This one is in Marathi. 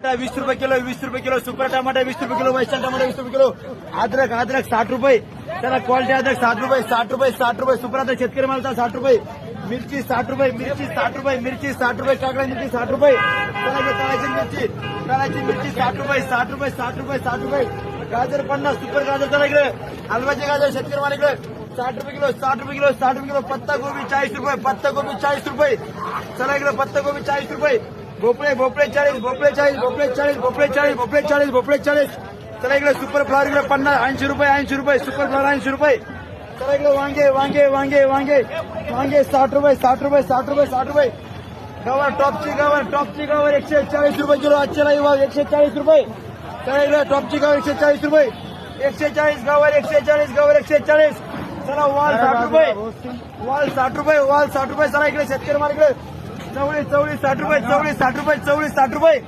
वीस रुपये किलो वीस रुपये किलो सुपर टमाटा वीस रुपये किलो वैशाल टमाटा वीस रुपये किलो अद्रक अद्रक साठ रुपये त्याला क्वालिटी अद्रक साठ रुपये साठ रुपये साठ रुपये सुपर अद्रक शेतकरी मालचा साठ रुपये मिरची साठ रुपये मिरची साठ रुपये मिरची साठ रुपये काकडा मिरची साठ रुपये तळाची मिरची तळाची मिरची साठ रुपये साठ रुपये साठ रुपये साठ रुपये गाजर पन्नास सुपर गाजर त्याला इकडे हलवाचे गाजर शेतकरी माल इकडे साठ रुपये किलो साठ रुपये किलो साठ रुपये किलो पत्ता गोबी चाळीस रुपये पत्ता गोबी चाळीस रुपये चला इकडे पत्ता गोबी चाळीस रुपये भोपळे भोपळे चाळीस भोपळे चाळीस भोपळे चाळीस भोपळे चाळीस भोपळे चाळीस भोपळे चाळीस चला इकडे सुपर फ्लॉवर इकडे पन्नास ऐंशी रुपये ऐंशी रुपये सुपर फ्लॉवर ऐंशी रुपये चला इकडे वांगे वांगे वांगे वांगे वांगे साठ रुपये साठ रुपये साठ रुपये साठ रुपये गवर टॉपची गवर टॉपची गवर एकशे चाळीस रुपये किलो आजच्या लाईव्ह एकशे चाळीस रुपये चला इकडे टॉपची गवर एकशे चाळीस रुपये एकशे चाळीस गवर एकशे चाळीस गवर एकशे चाळीस चला वाल साठ रुपये वाल साठ रुपये वाल साठ रुपये चला इकडे शेतकरी इकडे चवळी चवळी साठ रुपये चवळी साठ रुपये चवळी साठ रुपये.